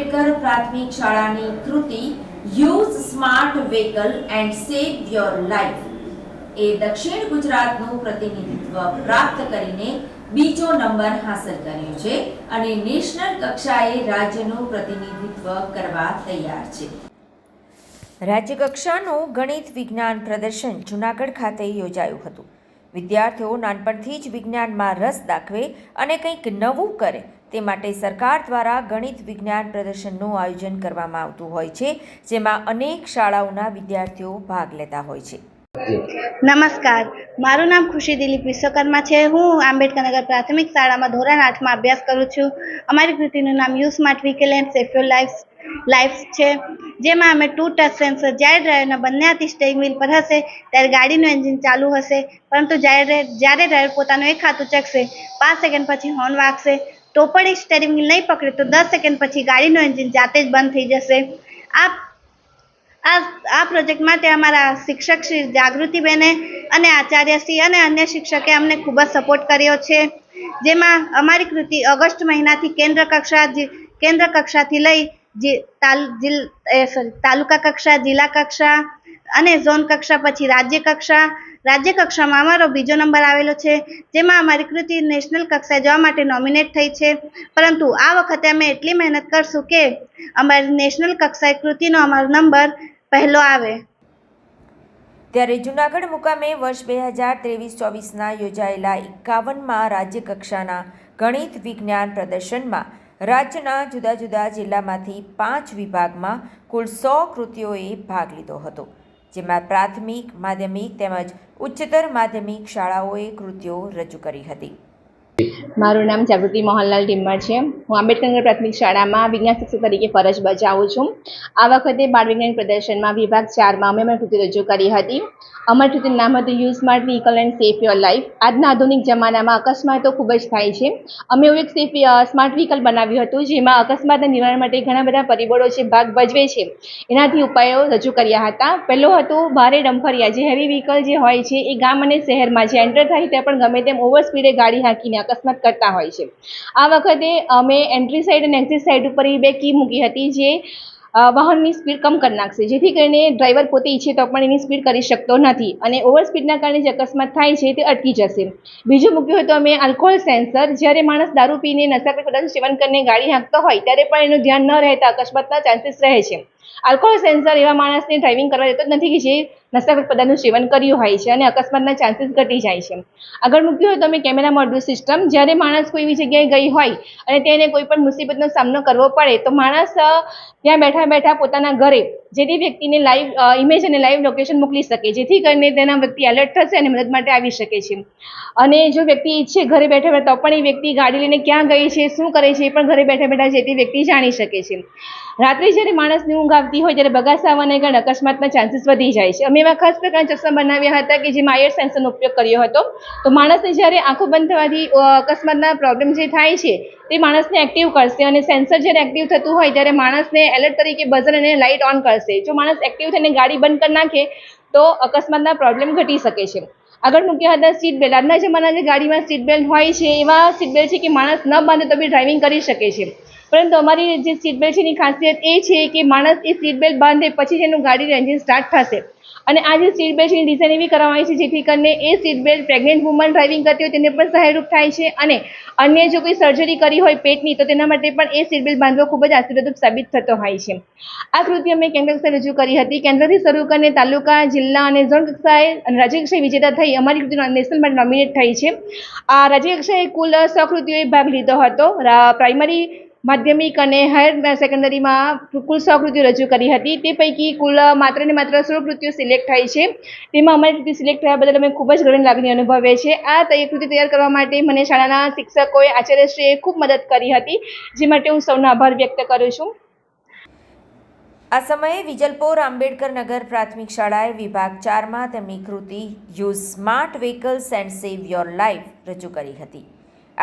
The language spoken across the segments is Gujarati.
આંબેડકર પ્રાથમિક શાળાની કૃતિ, use smart vehicle and save your life. એ દક્ષિણ ગુજરાતનું પ્રતિનિધિત્વ પ્રાપ્ત કરીને બીજો નંબર હાંસલ કર્યો છે અને નેશનલ કક્ષાએ રાજ્યનું પ્રતિનિધિત્વ કરવા તૈયાર છે. રાજ્યકક્ષાનું ગણિત વિજ્ઞાન પ્રદર્શન જૂનાગઢ ખાતે યોજાયું હતું. વિદ્યાર્થીઓ નાનપણથી જ વિજ્ઞાનમાં રસ દાખવે અને કંઈક નવું કરે તે માટે સરકાર દ્વારા ગણિત વિજ્ઞાન પ્રદર્શનનું આયોજન કરવામાં આવતું હોય છે, જેમાં અનેક શાળાઓના વિદ્યાર્થીઓ ભાગ લેતા હોય છે. નમસ્કાર. મારું નામ ખુશી દિલીપ વિશ્વકર્મા છે. હું આંબેડકરનગર પ્રાથમિક શાળામાં ધોરણ આઠમાં અભ્યાસ કરું છું. અમારી કૃતિનું નામ use smart vehicle and safe your life life છે. જેમાં અમે ટુ ટચ સેન્સર જ્યારે ડ્રાઈવરના બંને સ્ટેરિંગ વ્હીલ પર હશે, ત્યારે ગાડીનું એન્જિન ચાલુ હશે. પરંતુ જ્યારે જ્યારે ડ્રાઈવર પોતાનું એક હાથ ઉચકશે પાંચ સેકન્ડ પછી હોર્ન વાગશે. તો પણ એ સ્ટેરિંગ વ્હીલ નહીં પકડે, તો દસ સેકન્ડ પછી ગાડીનું એન્જિન જાતે જ બંધ થઈ જશે. આ આ આ પ્રોજેક્ટ માટે અમારા શિક્ષક શ્રી જાગૃતિબેને અને આચાર્યશ્રી અને અન્ય શિક્ષકે અમને ખૂબ જ સપોર્ટ કર્યો છે. જેમાં અમારી કૃતિ ઓગસ્ટ મહિનાથી કેન્દ્ર કક્ષા કેન્દ્ર કક્ષાથી લઈ જી- તાલુકા કક્ષા, જિલ્લા કક્ષા અને ઝોન કક્ષા પછી રાજ્ય કક્ષા. રાજ્ય કક્ષામાં અમારો બીજો નંબર આવેલો છે, જેમાં અમારી કૃતિ નેશનલ કક્ષાએ જવા માટે નોમિનેટ થઈ છે. પરંતુ આ વખતે અમે એટલી મહેનત કરશું કે અમારી નેશનલ કક્ષાએ કૃતિનો અમારો નંબર પહેલો આવે. ત્યારે જૂનાગઢ મુકામે વર્ષ બે હજાર ત્રેવીસ ચોવીસના યોજાયેલા એકાવનમાં રાજ્ય કક્ષાના ગણિત વિજ્ઞાન પ્રદર્શનમાં રાજ્યના જુદા જુદા જિલ્લામાંથી પાંચ વિભાગમાં કુલ સો કૃતિઓએ ભાગ લીધો હતો, જેમાં પ્રાથમિક, માધ્યમિક તેમજ ઉચ્ચતર માધ્યમિક શાળાઓએ કૃતિઓ રજૂ કરી હતી. મારું નામ જાગૃતિ મોહનલાલ ઢીમ્મર છે. હું આંબેડકર પ્રાથમિક શાળામાં વિજ્ઞાન શિક્ષક તરીકે ફરજ બજાવું છું. આ વખતે બાળ વિજ્ઞાન પ્રદર્શનમાં વિભાગ ચારમાં અમે અમારી કૃતિ રજૂ કરી હતી. અમારી કૃતિનું નામ હતું use smart vehicle and safe your life. આજના આધુનિક જમાનામાં અકસ્માતો ખૂબ જ થાય છે. અમે એવું એક સેફ સ્માર્ટ વ્હીકલ બનાવ્યું હતું, જેમાં અકસ્માતના નિવારણ માટે ઘણા બધા પરિબળો છે ભાગ ભજવે છે, એનાથી ઉપાયો રજૂ કર્યા હતા. પહેલો હતો ભારે ડમ્ફરિયા, જે હેવી વ્હીકલ જે હોય છે એ ગામ અને શહેરમાં જે એન્ટર થાય ત્યાં પણ ગમે તેમ ઓવર સ્પીડે ગાડી હાંકીને અકસ્માત કરતા હોય છે. આ વખતે અમે એન્ટ્રી સાઈડ અને એક્ઝિટ સાઈડ ઉપર એ બે કી મૂકી હતી જે વાહનની સ્પીડ કમ કરી નાખશે. જેથી કરીને ડ્રાઈવર પોતે ઈચ્છે તો પણ એની સ્પીડ કરી શકતો નથી અને ઓવર સ્પીડના કારણે જે અકસ્માત થાય છે તે અટકી જશે. બીજું મૂક્યું હતું અમે આલ્કોહોલ સેન્સર જ્યારે માણસ દારૂ પીને નશાકર પદાર્થ સેવન કરીને ગાડી હાંકતો હોય, ત્યારે પણ એનું ધ્યાન ન રહેતા અકસ્માતના ચાન્સીસ રહે છે. આલ્કોહોલ સેન્સર એવા માણસને ડ્રાઇવિંગ કરવા દેતો નથી કે જે નશાકર પદાર્થનું સેવન કર્યું હોય છે અને અકસ્માતના ચાન્સીસ ઘટી જાય છે. આગળ મૂક્યું હોય તો અમે કેમેરા મોડ્યુલ સિસ્ટમ જ્યારે માણસ કોઈ એવી જગ્યાએ ગઈ હોય અને તેને કોઈ પણ મુસીબતનો સામનો કરવો પડે તો માણસ ત્યાં બેઠા બેઠા પોતાના ઘરે જે વ્યક્તિને લાઈવ ઇમેજ અને લાઈવ લોકેશન મોકલી શકે, જેથી કરીને તેના વ્યક્તિ એલર્ટ થશે અને મદદ માટે આવી શકે છે. અને જો વ્યક્તિ ઈચ્છે ઘરે બેઠા બેઠા, તો પણ એ વ્યક્તિ ગાડી લઈને ક્યાં ગઈ છે, શું કરે છે, એ પણ ઘરે બેઠા બેઠા જે તે વ્યક્તિ જાણી શકે છે. રાત્રે જ્યારે માણસની ઊંઘ આવતી હોય, ત્યારે બગાસ આવવાને કારણે અકસ્માતના ચાન્સીસ વધી જાય છે. અમે એવા ખાસ પ્રકારના ચશ્મા બનાવ્યા હતા કે જેમાં આયર સેન્સરનો ઉપયોગ કર્યો હતો. તો માણસને જ્યારે આંખો બંધ થવાથી અકસ્માતના પ્રોબ્લેમ જે થાય છે તે માણસને એક્ટિવ કરશે અને સેન્સર જ્યારે એક્ટિવ થતું હોય ત્યારે માણસને એલર્ટ તરીકે બઝર અને લાઇટ ઓન કરશે. જો માણસ એક્ટિવ થઈને ગાડી બંધ કરી નાખે, તો અકસ્માતના પ્રોબ્લેમ ઘટી શકે છે. આગળ મૂક્યા હતા સીટ બેલ્ટ આજના જમાના જે ગાડીમાં સીટ બેલ્ટ હોય છે, એવા સીટ બેલ્ટ છે કે માણસ ન બાંધે તો બી ડ્રાઇવિંગ કરી શકે છે. પરંતુ અમારી જે સીટ બેલ્ટ છે એની ખાસિયત એ છે કે માણસ એ સીટ બેલ્ટ બાંધે પછી જ એનું ગાડીનું એન્જિન સ્ટાર્ટ થશે. અને આ જે સીટ બેલ્ટની ડિઝાઇન એવી કરવામાં આવી છે જેથી કરીને એ seat belt pregnant woman driving કરતી હોય તેને પણ સહાયરૂપ થાય છે અને અન્ય જો કોઈ સર્જરી કરી હોય પેટની, તો તેના માટે પણ એ સીટ બેલ્ટ બાંધવો ખૂબ જ આશીર્વાદરૂપ સાબિત થતો હોય છે. આ કૃતિ અમે કેન્દ્ર કક્ષાએ રજૂ કરી હતી. કેન્દ્રથી શરૂ કરીને તાલુકા, જિલ્લા અને ઝોન કક્ષાએ અને રાજ્ય કક્ષાએ વિજેતા થઈ અમારી કૃતિ નેશનલ માટે નોમિનેટ થઈ છે. આ રાજ્ય કક્ષાએ કુલ સો કૃતિઓએ ભાગ લીધો હતો. પ્રાઇમરી માધ્યમિક અને હાયર સેકન્ડરીમાં કુલ સો કૃતિઓ રજૂ કરી હતી. તે પૈકી કુલ માત્ર ને માત્ર સોળ કૃતિઓ સિલેક્ટ થઈ છે. તેમાં અમારી કૃતિ સિલેક્ટ થયા બદલ અમે ખૂબ જ ઘણી લાગણી અનુભવે છે. આ કૃતિ તૈયાર કરવા માટે મને શાળાના શિક્ષકોએ, આચાર્યશ્રીએ ખૂબ મદદ કરી હતી, જે માટે હું સૌનો આભાર વ્યક્ત કરું છું. આ સમયે વિજલપોર આંબેડકર નગર પ્રાથમિક શાળાએ વિભાગ ચારમાં તેમની કૃતિ use smart vehicles and save your life રજૂ કરી હતી.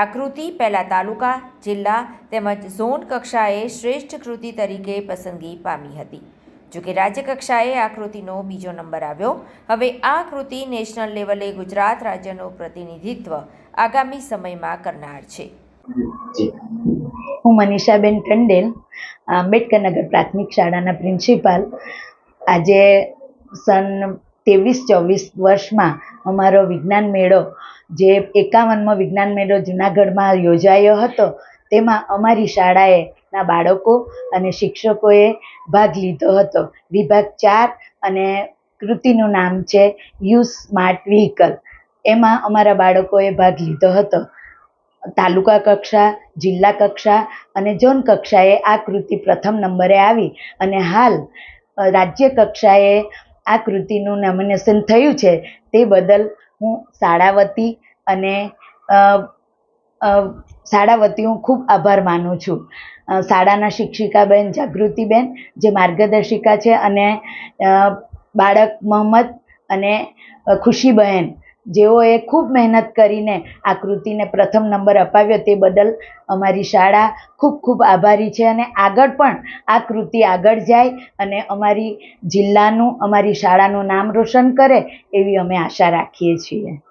આ કૃતિ પહેલાં તાલુકા જિલ્લા તેમજ ઝોન કક્ષાએ શ્રેષ્ઠ કૃતિ તરીકે પસંદગી પામી હતી. જોકે રાજ્ય કક્ષાએ આ કૃતિનો બીજો નંબર આવ્યો. હવે આ કૃતિ નેશનલ લેવલે ગુજરાત રાજ્યનું પ્રતિનિધિત્વ આગામી સમયમાં કરનાર છે. હું મનીષાબેન ટંડેલ આંબેડકરનગર પ્રાથમિક શાળાના પ્રિન્સિપાલ. આજે સન ત્રેવીસ ચોવીસ વર્ષમાં અમારો વિજ્ઞાન મેળો, જે એકાવનમો વિજ્ઞાન મેળો જુનાગઢમાં યોજાયો હતો, તેમાં અમારી શાળાએ ના બાળકો અને શિક્ષકોએ ભાગ લીધો હતો. વિભાગ ચાર અને કૃતિનું નામ છે યુ સ્માર્ટ વ્હીકલ. એમાં અમારા બાળકોએ ભાગ લીધો હતો. તાલુકા કક્ષા, જિલ્લા કક્ષા અને ઝોન કક્ષાએ આ કૃતિ પ્રથમ નંબરે આવી અને હાલ રાજ્ય કક્ષાએ આ કૃતિનું નોમિનેશન થયું છે તે બદલ હું શાળા વતી અને અ, અ, શાળા વતી હું ખૂબ આભાર માનું છું. શાળાના શિક્ષિકાબેન જાગૃતિબેન જે માર્ગદર્શિકા છે અને બાળક મોહમ્મદ અને ખુશીબહેન જેઓએ ખૂબ મહેનત કરીને આ કૃતિને પ્રથમ નંબર અપાવ્યો તે બદલ અમારી શાળા ખૂબ ખૂબ આભારી છે અને આગળ પણ આ કૃતિ આગળ જાય અને અમારી જિલ્લાનું, અમારી શાળાનું નામ રોશન કરે એવી અમે આશા રાખીએ છીએ.